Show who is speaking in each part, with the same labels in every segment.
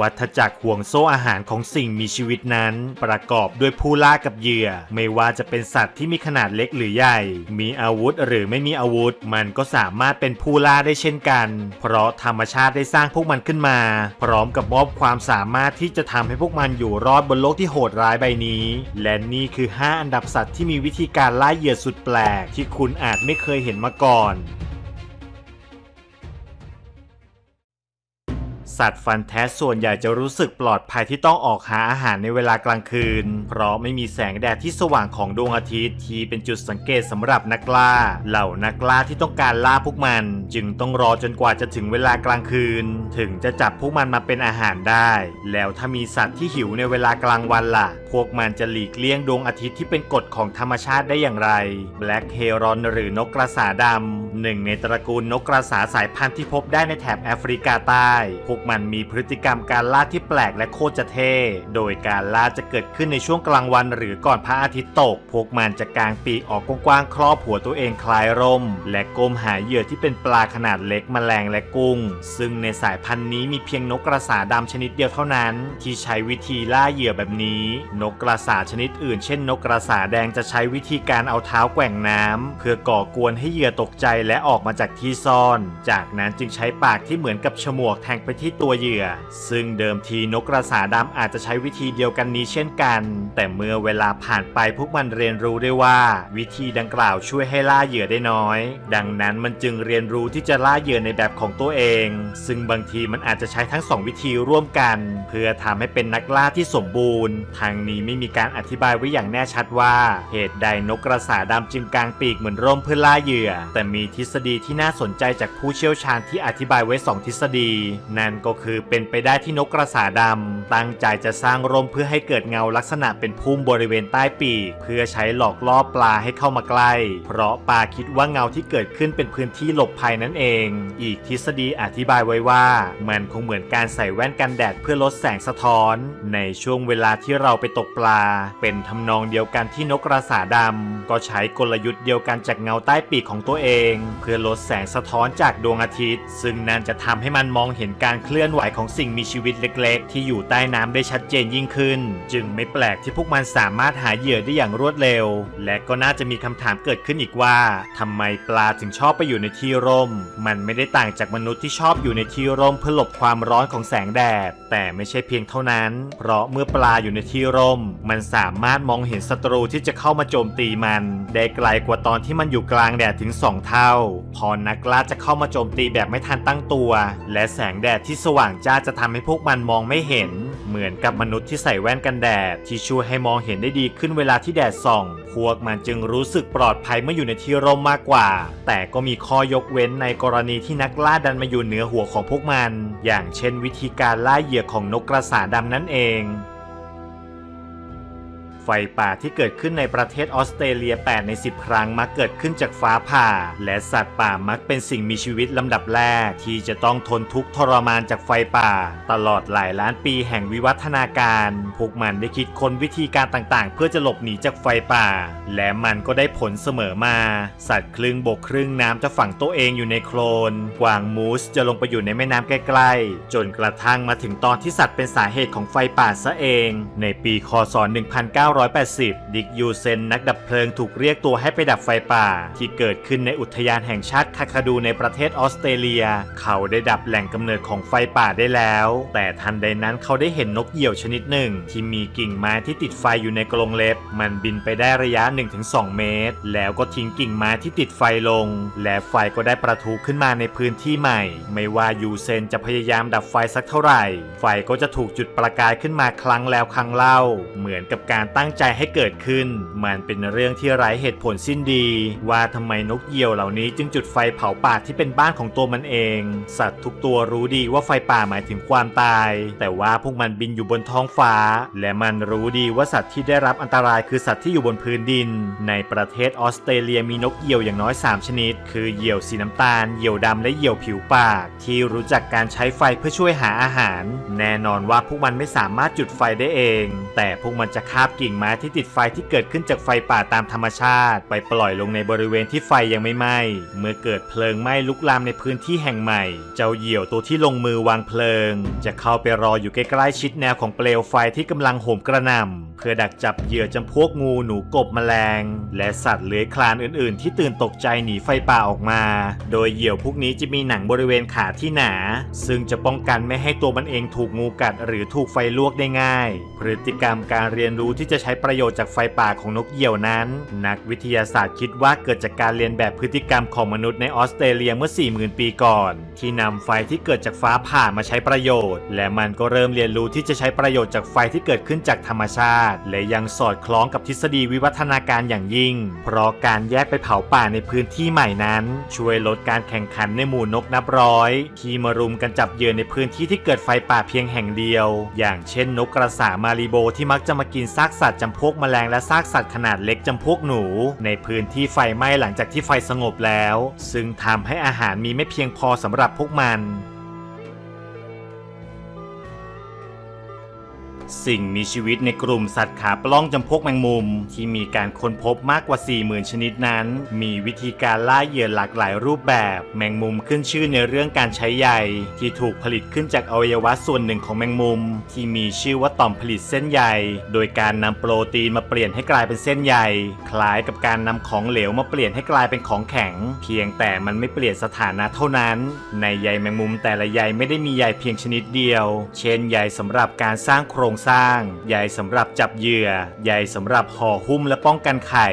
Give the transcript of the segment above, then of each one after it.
Speaker 1: วัฏจักรห่วงโซ่อาหารของสิ่งมีชีวิตนั้น ประกอบด้วยผู้ล่ากับเหยื่อ ไม่ว่าจะเป็นสัตว์ที่มีขนาดเล็กหรือใหญ่ มีอาวุธหรือไม่มีอาวุธ มันก็สามารถเป็นผู้ล่าได้เช่นกัน เพราะธรรมชาติได้สร้างพวกมันขึ้นมา พร้อมกับมอบความสามารถที่จะทำให้พวกมันอยู่รอดบนโลกที่โหดร้ายใบนี้ และนี่คือ 5 อันดับสัตว์ที่มีวิธีการล่าเหยื่อสุดแปลก ที่คุณอาจไม่เคยเห็นมาก่อน สัตว์ฟันแท้ส่วนใหญ่จะรู้สึกปลอดภัยที่ต้องออกหาอาหารในเวลากลางคืน เพราะไม่มีแสงแดดที่สว่างของดวงอาทิตย์ที่เป็นจุดสังเกตสำหรับนักล่า เหล่านักล่าที่ต้องการล่าพวกมัน จึงต้องรอจนกว่าจะถึงเวลากลางคืน ถึงจะจับพวกมันมาเป็นอาหารได้ แล้วถ้ามีสัตว์ที่หิวในเวลากลางวันล่ะ วกมันจะหลีกเลี่ยงดวงอาทิตย์ที่เป็นกฎของธรรมชาติได้อย่างไร Black Heron หรือนกกระสาดำหนึ่งในตระกูลนกกระสาสายพันธุ์ที่พบได้ในแถบแอฟริกาใต้ พวกมันมีพฤติกรรมการล่าที่แปลกและโคตรจะเท่ โดยการล่าจะเกิดขึ้นในช่วงกลางวันหรือก่อนพระอาทิตย์ตก พวกมันจะกางปีกออกกว้างๆครอบหัวตัวเองคลายร่ม และก้มหาเหยื่อที่เป็นปลาขนาดเล็กแมลงและกุ้ง ซึ่งในสายพันธุ์นี้มีเพียงนกกระสาดำชนิดเดียวเท่านั้น ที่ใช้วิธีล่าเหยื่อแบบนี้นกกระสาชนิดอื่นเช่นนกกระสาแดงจะใช้วิธีการเอาเท้าแกว่งน้ำเพื่อก่อกวนให้เหยื่อตกใจและออกมาจากที่ซ่อน จากนั้นจึงใช้ปากที่เหมือนกับฉมวกแทงไปที่ตัวเหยื่อ ซึ่งเดิมทีนกกระสาดำอาจจะใช้วิธีเดียวกันนี้เช่นกัน แต่เมื่อเวลาผ่านไปพวกมันเรียนรู้ได้ว่า วิธีดังกล่าวช่วยให้ล่าเหยื่อได้น้อย ดังนั้นมันจึงเรียนรู้ที่จะล่าเหยื่อในแบบของตัวเอง ซึ่งบางทีมันอาจจะใช้ทั้งสองวิธีร่วมกัน เพื่อทำให้เป็นนักล่าที่สมบูรณ์ทางนี้ไม่มีการอธิบายไว้อย่างแน่ชัดว่า เหตุใดนกกระสาดำจึงกางปีกเหมือนร่มเพื่อล่าเหยื่อ แต่มีทฤษฎีที่น่าสนใจจากผู้เชี่ยวชาญที่อธิบายไว้สองทฤษฎี นั่นก็คือเป็นไปได้ที่นกกระสาดำตั้งใจจะสร้างร่มเพื่อให้เกิดเงาลักษณะเป็นพุ่มบริเวณใต้ปีก เพื่อใช้หลอกล่อปลาให้เข้ามาใกล้ เพราะปลาคิดว่าเงาที่เกิดขึ้นเป็นพื้นที่หลบภัยนั่นเอง อีกทฤษฎีอธิบายไว้ว่า มันคงเหมือนการใส่แว่นกันแดดเพื่อลดแสงสะท้อน ในช่วงเวลาที่เราไปตกปลา เป็นทำนองเดียวกันที่นกกระสาดำก็ใช้กลยุทธ์เดียวกันจากเงาใต้ปีกของตัวเอง เพื่อลดแสงสะท้อนจากดวงอาทิตย์ ซึ่งนั่นจะทำให้มันมองเห็นการเคลื่อนไหวของสิ่งมีชีวิตเล็ก ๆ ที่อยู่ใต้น้ำได้ชัดเจนยิ่งขึ้น จึงไม่แปลกที่พวกมันสามารถหาเหยื่อได้อย่างรวดเร็ว และก็น่าจะมีคำถามเกิดขึ้นอีกว่าทำไมปลาถึงชอบไปอยู่ในที่ร่ม มันไม่ได้ต่างจากมนุษย์ที่ชอบอยู่ในที่ร่มเพื่อหลบความร้อนของแสงแดดแต่ไม่ใช่เพียงเท่านั้น เพราะเมื่อปลาอยู่ในที่ร่มมันสามารถมองเห็นศัตรูที่จะเข้ามาโจมตีมัน ได้ไกลกว่าตอนที่มันอยู่กลางแดดถึง 2 เท่า พอนักล่าจะเข้ามาโจมตีแบบไม่ทันตั้งตัว และแสงแดดที่สว่างจ้าจะทำให้พวกมันมองไม่เห็น เหมือนกับมนุษย์ที่ใส่แว่นกันแดด ที่ช่วยให้มองเห็นได้ดีขึ้นเวลาที่แดดส่อง พวกมันจึงรู้สึกปลอดภัยเมื่ออยู่ในที่ร่มมากกว่า แต่ก็มีข้อยกเว้นในกรณีที่นักล่าดันมาอยู่เหนือหัวของพวกมัน อย่างเช่นวิธีการล่าเหยื่อของนกกระสาดำนั่นเอง ไฟป่าที่เกิดขึ้นในประเทศออสเตรเลีย 8 ใน 10 ครั้งมักเกิดขึ้นจากฟ้าผ่า และสัตว์ป่ามักเป็นสิ่งมีชีวิตลำดับแรก ที่จะต้องทนทุกข์ทรมานจากไฟป่า ตลอดหลายล้านปีแห่งวิวัฒนาการ พวกมันได้คิดค้นวิธีการต่างๆ เพื่อจะหลบหนีจากไฟป่า และมันก็ได้ผลเสมอมา สัตว์ครึ่งบกครึ่งน้ำจะฝังตัวเองอยู่ในโคลน กวางมูสจะลงไปอยู่ในแม่น้ำใกล้ๆ จนกระทั่งมาถึงตอนที่สัตว์เป็นสาเหตุของไฟป่าซะเอง ในปีคศ .1990 1980 ดิกยูเซนนักดับเพลิงถูกเรียกตัวให้ไปดับไฟป่า ที่เกิดขึ้นในอุทยานแห่งชาติคาคาดูในประเทศออสเตรเลีย เขาได้ดับแหล่งกำเนิดของไฟป่าได้แล้ว แต่ทันใดนั้นเขาได้เห็นนกเหยี่ยวชนิดหนึ่ง ที่มีกิ่งไม้ที่ติดไฟอยู่ในกรงเล็บ มันบินไปได้ระยะ 1-2 เมตร แล้วก็ทิ้งกิ่งไม้ที่ติดไฟลง และไฟก็ได้ประทุขึ้นมาในพื้นที่ใหม่ ไม่ว่ายูเซนจะพยายามดับไฟสักเท่าไหร่ ไฟก็จะถูกจุดประกายขึ้นมาครั้งแล้วครั้งเล่า เหมือนกับการตั้ง้งใจให้เกิดขึ้น มันเป็นเรื่องที่ไร้เหตุผลสิ้นดี ว่าทำไมนกเหยี่ยวเหล่านี้จึงจุดไฟเผาป่าที่เป็นบ้านของตัวมันเอง สัตว์ทุกตัวรู้ดีว่าไฟป่าหมายถึงความตาย แต่ว่าพวกมันบินอยู่บนท้องฟ้า และมันรู้ดีว่าสัตว์ที่ได้รับอันตรายคือสัตว์ที่อยู่บนพื้นดิน ในประเทศออสเตรเลียมีนกเหยี่ยวอย่างน้อย 3 ชนิด คือเหยี่ยวสีน้ำตาล เหยี่ยวดำและเหยี่ยวผิวปาก ที่รู้จักการใช้ไฟเพื่อช่วยหาอาหาร แน่นอนว่าพวกมันไม่สามารถจุดไฟได้เอง แต่พวกมันจะคาบกิ่งงไม้ที่ติดไฟที่เกิดขึ้นจากไฟป่าตามธรรมชาติ ไปปล่อยลงในบริเวณที่ไฟยังไม่ไหม้ เมื่อเกิดเพลิงไหม้ลุกลามในพื้นที่แห่งใหม่ เจ้าเหยี่ยวตัวที่ลงมือวางเพลิง จะเข้าไปรออยู่ใกล้ๆชิดแนวของเปลวไฟที่กำลังโหมกระหน่ำเพื่อดักจับเหยื่อจำพวกงูหนูกบแมลง และสัตว์เลื้อยคลานอื่น ๆ ที่ตื่นตกใจหนีไฟป่าออกมา โดยเหยี่ยวพวกนี้จะมีหนังบริเวณขาที่หนา ซึ่งจะป้องกันไม่ให้ตัวมันเองถูกงูกัด หรือถูกไฟลวกได้ง่าย พฤติกรรมการเรียนรู้ที่จะใช้ประโยชน์จากไฟป่าของนกเหยี่ยวนั้น นักวิทยาศาสตร์คิดว่าเกิดจากการเรียนแบบพฤติกรรมของมนุษย์ในออสเตรเลียเมื่อ 40,000 ปีก่อน ที่นำไฟที่เกิดจากฟ้าผ่ามาใช้ประโยชน์ และมันก็เริ่มเรียนรู้ที่จะใช้ประโยชน์จากไฟที่เกิดขึ้นจากธรรมชาติ และยังสอดคล้องกับทฤษฎีวิวัฒนาการอย่างยิ่ง เพราะการแยกไปเผาป่าในพื้นที่ใหม่นั้น ช่วยลดการแข่งขันในหมู่นกนับร้อย ที่มารุมกันจับเหยื่อในพื้นที่ที่เกิดไฟป่าเพียงแห่งเดียว อย่างเช่นนกกระสามาริโบที่มักจะมากินซากสัตวจำพวกแมลงและซากสัตว์ขนาดเล็กจำพวกหนู ในพื้นที่ไฟไหม้หลังจากที่ไฟสงบแล้ว ซึ่งทำให้อาหารมีไม่เพียงพอสำหรับพวกมัน สิ่งมีชีวิตในกลุ่มสัตว์ขาปล้องจำพวกแมงมุม ที่มีการค้นพบมากกว่า 40,000 ชนิดนั้น มีวิธีการล่าเหยื่อหลากหลายรูปแบบ แมงมุมขึ้นชื่อในเรื่องการใช้ใยที่ถูกผลิตขึ้นจากอวัยวะส่วนหนึ่งของแมงมุม ที่มีชื่อว่าต่อมผลิตเส้นใยโดยการนำโปรตีนมาเปลี่ยนให้กลายเป็นเส้นใยคล้ายกับการนำของเหลวมาเปลี่ยนให้กลายเป็นของแข็ง เพียงแต่มันไม่เปลี่ยนสถานะเท่านั้น ในใยแมงมุมแต่ละใยไม่ได้มีใยเพียงชนิดเดียว เช่นใยสำหรับการสร้างโครงรงสร้าง ใยสำหรับจับเหยื่อ ใยสำหรับห่อหุ้มและป้องกันไข่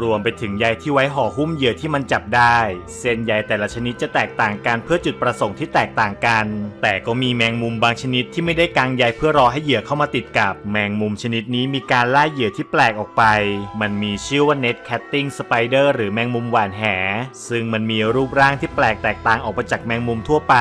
Speaker 1: รวมไปถึงใยที่ไว้ห่อหุ้มเหยื่อที่มันจับได้ เส้นใยแต่ละชนิดจะแตกต่างกันเพื่อจุดประสงค์ที่แตกต่างกัน แต่ก็มีแมงมุมบางชนิดที่ไม่ได้กางใยเพื่อรอให้เหยื่อเข้ามาติดกับ แมงมุมชนิดนี้มีการล่าเหยื่อที่แปลกออกไป มันมีชื่อว่า net catting spider หรือแมงมุมหวานแห ซึ่งมันมีรูปร่างที่แปลกแตกต่างออกไปจากแมงมุมทั่วไป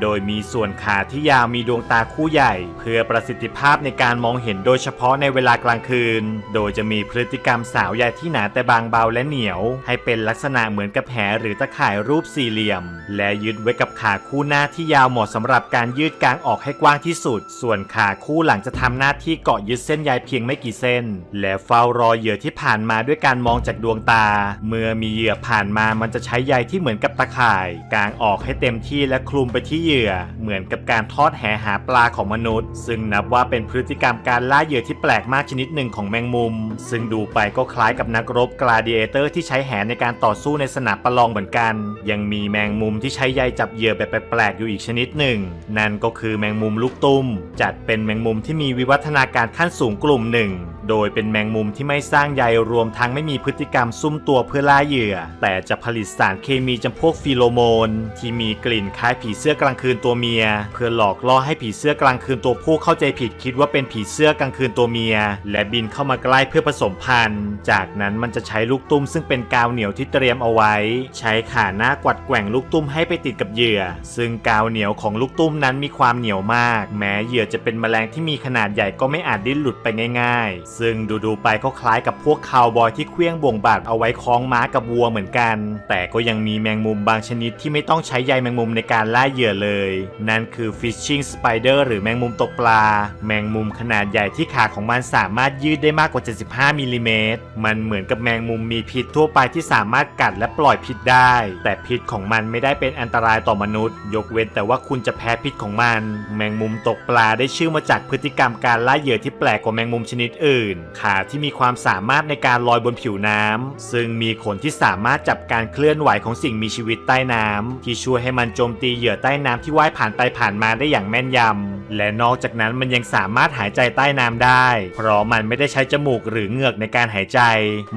Speaker 1: โดยมีส่วนขาที่ยาวมีดวงตาคู่ใหญ่ เพื่อประสิทธิภาพในการมองเห็นโดยเฉพาะในเวลากลางคืน โดยจะมีพฤติกรรมสาวใยที่หนาแต่บางเบาและเหนียว ให้เป็นลักษณะเหมือนกับแหหรือตะข่ายรูปสี่เหลี่ยม และยึดไว้กับขาคู่หน้าที่ยาวเหมาะสำหรับการยืดกางออกให้กว้างที่สุด ส่วนขาคู่หลังจะทำหน้าที่เกาะยึดเส้นใยเพียงไม่กี่เส้น และเฝ้ารอเหยื่อที่ผ่านมาด้วยการมองจากดวงตา เมื่อมีเหยื่อผ่านมามันจะใช้ใยที่เหมือนกับตะข่ายกางออกให้เต็มที่และคลุมไปที่เหยื่อ เหมือนกับการทอดแหหาปลาของมนุษย์ ซึ่งนับว่าเป็นพฤติกรรมการล่าเหยื่อที่แปลกมากชนิดหนึ่งของแมงมุม ซึ่งดูไปก็คล้ายกับนักรบกลาดิเอเตอร์ที่ใช้แหนในการต่อสู้ในสนามประลองเหมือนกัน ยังมีแมงมุมที่ใช้ใยจับเหยื่อแบบแปลกๆอยู่อีกชนิดหนึ่ง นั่นก็คือแมงมุมลูกตุ้ม จัดเป็นแมงมุมที่มีวิวัฒนาการขั้นสูงกลุ่มหนึ่ง โดยเป็นแมงมุมที่ไม่สร้างใยรวมทั้งไม่มีพฤติกรรมซุ่มตัวเพื่อล่าเหยื่อ แต่จะผลิตสารเคมีจำพวกฟีโรโมน ที่มีกลิ่นคล้ายผีเสื้อกลางคืนตัวเมีย เพื่อหลอกล่อให้ผีเสื้อกลางคืนตัวผู้เข้าใจผิดคิดว่าเป็นผีเสื้อกลางคืนตัวเมีย และบินเข้ามาใกล้เพื่อผสมพันธุ์ จากนั้นมันจะใช้ลูกตุ้มซึ่งเป็นกาวเหนียวที่เตรียมเอาไว้ ใช้ขาหน้ากวัดแกว่งลูกตุ้มให้ไปติดกับเหยื่อ ซึ่งกาวเหนียวของลูกตุ้มนั้นมีความเหนียวมาก แม้เหยื่อจะเป็นแมลงที่มีขนาดใหญ่ก็ไม่อาจดิ้นหลุดไปง่ายๆซึ่งดูๆไปก็คล้ายกับพวกคาวบอยที่เคลี้ยงบ่วงบาดเอาไว้คล้องม้ากับวัวเหมือนกัน แต่ก็ยังมีแมงมุมบางชนิดที่ไม่ต้องใช้ใยแมงมุมในการล่าเหยื่อเลย นั่นคือ fishing spider หรือแมงมุมตกปลา แมงมุมขนาดใหญ่ที่ขาของมันสามารถยืดได้มากกว่า 75มิลลิเมตรมันเหมือนกับแมงมุมมีพิษทั่วไปที่สามารถกัดและปล่อยพิษได้ แต่พิษของมันไม่ได้เป็นอันตรายต่อมนุษย์ ยกเว้นแต่ว่าคุณจะแพ้พิษของมัน แมงมุมตกปลาได้ชื่อมาจากพฤติกรรมการล่าเหยื่อที่แปลกกว่าแมงมุมชนิดอื่นขาที่มีความสามารถในการลอยบนผิวน้ำซึ่งมีขนที่สามารถจับการเคลื่อนไหวของสิ่งมีชีวิตใต้น้ำที่ช่วยให้มันโจมตีเหยื่อใต้น้ำที่ว่ายผ่านไปผ่านมาได้อย่างแม่นยำและนอกจากนั้นมันยังสามารถหายใจใต้น้ำได้ เพราะมันไม่ได้ใช้จมูกหรือเหงือกในการหายใจ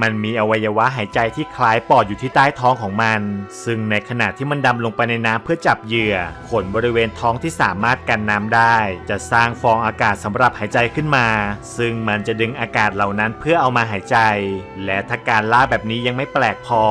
Speaker 1: มันมีอวัยวะหายใจที่คล้ายปอดอยู่ที่ใต้ท้องของมัน ซึ่งในขณะที่มันดำลงไปในน้ำเพื่อจับเหยื่อ ขนบริเวณท้องที่สามารถกันน้ำได้ จะสร้างฟองอากาศสำหรับหายใจขึ้นมา ซึ่งมันจะดึงอากาศเหล่านั้นเพื่อเอามาหายใจ และถ้าการล่าแบบนี้ยังไม่แปลกพอ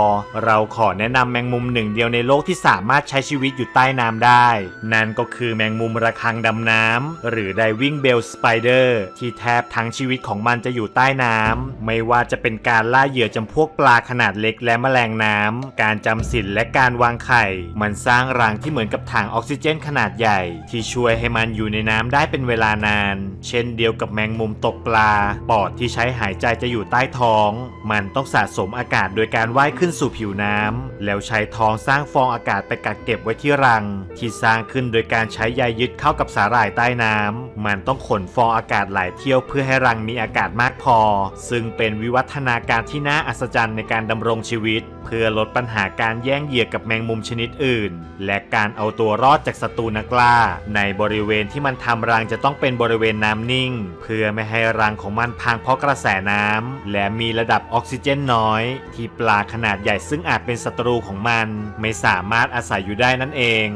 Speaker 1: เราขอแนะนำแมงมุมหนึ่งเดียวในโลกที่สามารถใช้ชีวิตอยู่ใต้น้ำได้ นั่นก็คือแมงมุมระคังดำน้น้ำหรือ Diving Bell Spider ที่แทบทั้งชีวิตของมันจะอยู่ใต้น้ำไม่ว่าจะเป็นการล่าเหยื่อจำพวกปลาขนาดเล็กและแมลงน้ำการจำศีลและการวางไข่ มันสร้างรังที่เหมือนกับถังออกซิเจนขนาดใหญ่ ที่ช่วยให้มันอยู่ในน้ำได้เป็นเวลานาน เช่นเดียวกับแมงมุมตกปลาปอดที่ใช้หายใจจะอยู่ใต้ท้อง มันต้องสะสมอากาศโดยการว่ายขึ้นสู่ผิวน้ำแล้วใช้ท้องสร้างฟองอากาศไปกักเก็บไว้ที่รัง ที่สร้างขึ้นโดยการใช้ใยยึดเข้ากับสาหร่ายใต้น้ำมันต้องขนฟองอากาศหลายเที่ยวเพื่อให้รังมีอากาศมากพอ ซึ่งเป็นวิวัฒนาการที่น่าอัศจรรย์ในการดำรงชีวิต เพื่อลดปัญหาการแย่งเหยื่อกับแมงมุมชนิดอื่น และการเอาตัวรอดจากศัตรูนักล่า ในบริเวณที่มันทำรังจะต้องเป็นบริเวณน้ำนิ่ง เพื่อไม่ให้รังของมันพังเพราะกระแสน้ำและมีระดับออกซิเจนน้อย ที่ปลาขนาดใหญ่ซึ่งอาจเป็นศัตรูของมัน ไม่สามารถอาศัยอยู่ได้นั่นเอง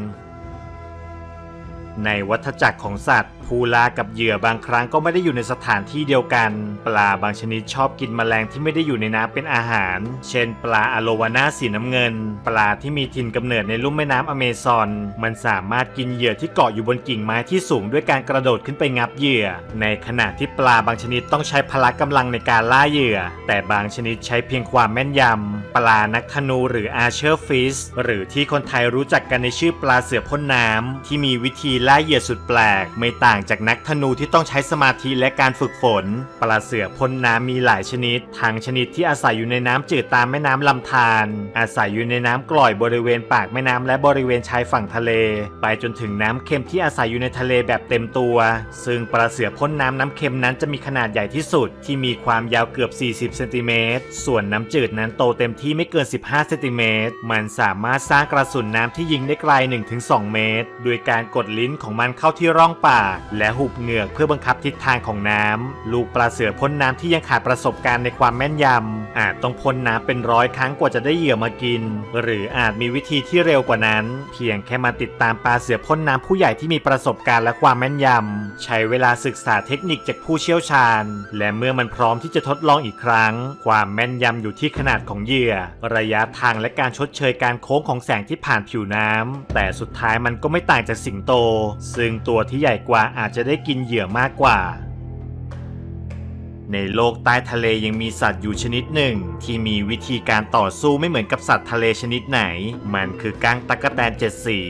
Speaker 1: ในวัฏจักรของสัตว์ ผู้ล่ากับเหยื่อบางครั้งก็ไม่ได้อยู่ในสถานที่เดียวกัน ปลาบางชนิดชอบกินแมลงที่ไม่ได้อยู่ในน้ำเป็นอาหาร เช่น ปลาอะโลวาน่าสีน้ำเงิน ปลาที่มีถิ่นกำเนิดในลุ่มแม่น้ำอเมซอน มันสามารถกินเหยื่อที่เกาะอยู่บนกิ่งไม้ที่สูงด้วยการกระโดดขึ้นไปงับเหยื่อ ในขณะที่ปลาบางชนิดต้องใช้พละกำลังในการล่าเหยื่อ แต่บางชนิดใช้เพียงความแม่นยำ ปลานักธนูหรืออาเชอร์ฟิชหรือที่คนไทยรู้จักกันในชื่อปลาเสือพ่นน้ำที่มีวิธีล่าเหยื่อสุดแปลก ไม่ต่างจากนักธนูที่ต้องใช้สมาธิและการฝึกฝน ปลาเสือพ่นน้ำมีหลายชนิด ทั้งชนิดที่อาศัยอยู่ในน้ำจืดตามแม่น้ำลำธาร อาศัยอยู่ในน้ำกร่อยบริเวณปากแม่น้ำและบริเวณชายฝั่งทะเล ไปจนถึงน้ำเค็มที่อาศัยอยู่ในทะเลแบบเต็มตัว ซึ่งปลาเสือพ่นน้ำน้ำเค็มนั้นจะมีขนาดใหญ่ที่สุด ที่มีความยาวเกือบ 40 เซนติเมตร ส่วนน้ำจืดนั้นโตเต็มที่ไม่เกิน 15 เซนติเมตร มันสามารถสร้างกระสุนน้ำที่ยิงได้ไกล 1-2 เมตร โดยการกดลิ้นของมันเข้าที่ร่องปาก และหุบเหงือกเพื่อบังคับทิศทางของน้ำลูกปลาเสือพ่นน้ำที่ยังขาดประสบการณ์ในความแม่นยำอาจต้องพ่นน้ำเป็นร้อยครั้งกว่าจะได้เหยื่อมากิน หรืออาจมีวิธีที่เร็วกว่านั้น เพียงแค่มาติดตามปลาเสือพ่นน้ำผู้ใหญ่ที่มีประสบการณ์และความแม่นยำใช้เวลาศึกษาเทคนิคจากผู้เชี่ยวชาญ และเมื่อมันพร้อมที่จะทดลองอีกครั้ง ความแม่นยำอยู่ที่ขนาดของเหยื่อ ระยะทางและการชดเชยการโค้งของแสงที่ผ่านผิวน้ำแต่สุดท้ายมันก็ไม่ต่างจากสิงโตซึ่งตัวที่ใหญ่กว่าอาจจะได้กินเหยื่อมากกว่า ในโลกใต้ทะเลยังมีสัตว์อยู่ชนิดหนึ่ง ที่มีวิธีการต่อสู้ไม่เหมือนกับสัตว์ทะเลชนิดไหน มันคือก้างตั๊กแตนเจ็ดสี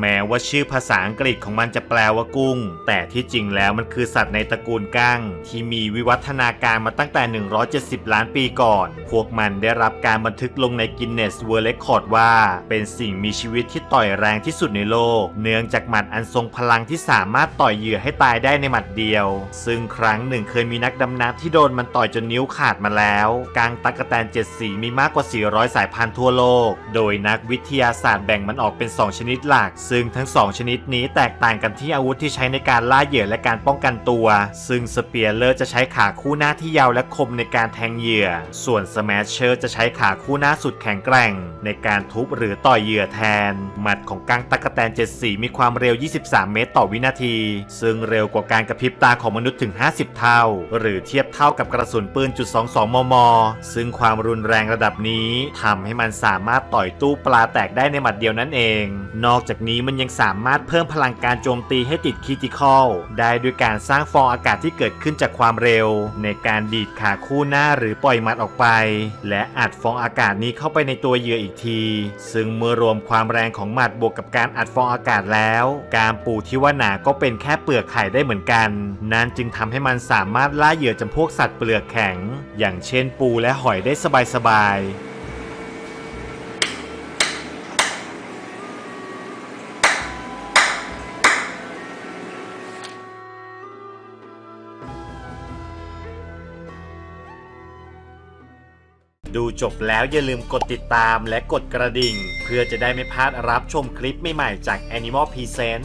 Speaker 1: แม้ว่าชื่อภาษาอังกฤษของมันจะแปลว่ากุ้ง แต่ที่จริงแล้วมันคือสัตว์ในตระกูลก้างที่มีวิวัฒนาการมาตั้งแต่ 170 ล้านปีก่อน พวกมันได้รับการบันทึกลงในกินเนสเวิร์ลเรคคอร์ดว่า เป็นสิ่งมีชีวิตที่ต่อยแรงที่สุดในโลก เนื่องจากหมัดอันทรงพลังที่สามารถต่อยเหยื่อให้ตายได้ในหมัดเดียว ซึ่งครั้งหนึ่งเคยมีนักดำน้ำที่โดนมันต่อยจนนิ้วขาดมาแล้วกางตักแตนเจ็ดสีมีมากกว่า 400 สายพันธุ์ทั่วโลก โดยนักวิทยาศาสตร์แบ่งมันออกเป็น 2 ชนิดหลัก ซึ่งทั้ง 2 ชนิดนี้แตกต่างกันที่อาวุธที่ใช้ในการล่าเหยื่อและการป้องกันตัว ซึ่งสเปียร์เลอร์จะใช้ขาคู่หน้าที่ยาวและคมในการแทงเหยื่อ ส่วนสแมชเชอร์จะใช้ขาคู่หน้าสุดแข็งแกร่ง ในการทุบหรือต่อยเหยื่อแทน หมัดของกางตักแตนเจ็ดสีมีความเร็ว 23 เมตรต่อวินาที ซึ่งเร็วกว่าการกระพริบตาของมนุษย์ถึง 50 เท่า หรือเทียบเท่ากับกระสุนปืนจุด22 มม ซึ่งความรุนแรงระดับนี้ทำให้มันสามารถต่อยตู้ปลาแตกได้ในหมัดเดียวนั่นเอง นอกจากนี้มันยังสามารถเพิ่มพลังการโจมตีให้ติดคิติคอลได้ด้วยการสร้างฟองอากาศที่เกิดขึ้นจากความเร็ว ในการดีดขาคู่หน้าหรือปล่อยหมัดออกไป และอัดฟองอากาศนี้เข้าไปในตัวเหยื่ออีกที ซึ่งเมื่อรวมความแรงของหมัดบวกกับการอัดฟองอากาศแล้ว การปูที่ว่าหนาก็เป็นแค่เปลือกไข่ได้เหมือนกัน นั่นจึงทำให้มันสามารถล่าเหยื่อจำพวกสัตว์เปลือกแข็ง อย่างเช่นปูและหอยได้สบายๆดูจบแล้วอย่าลืมกดติดตามและกดกระดิ่ง เพื่อจะได้ไม่พลาดรับชมคลิปใหม่ๆจาก Animal Present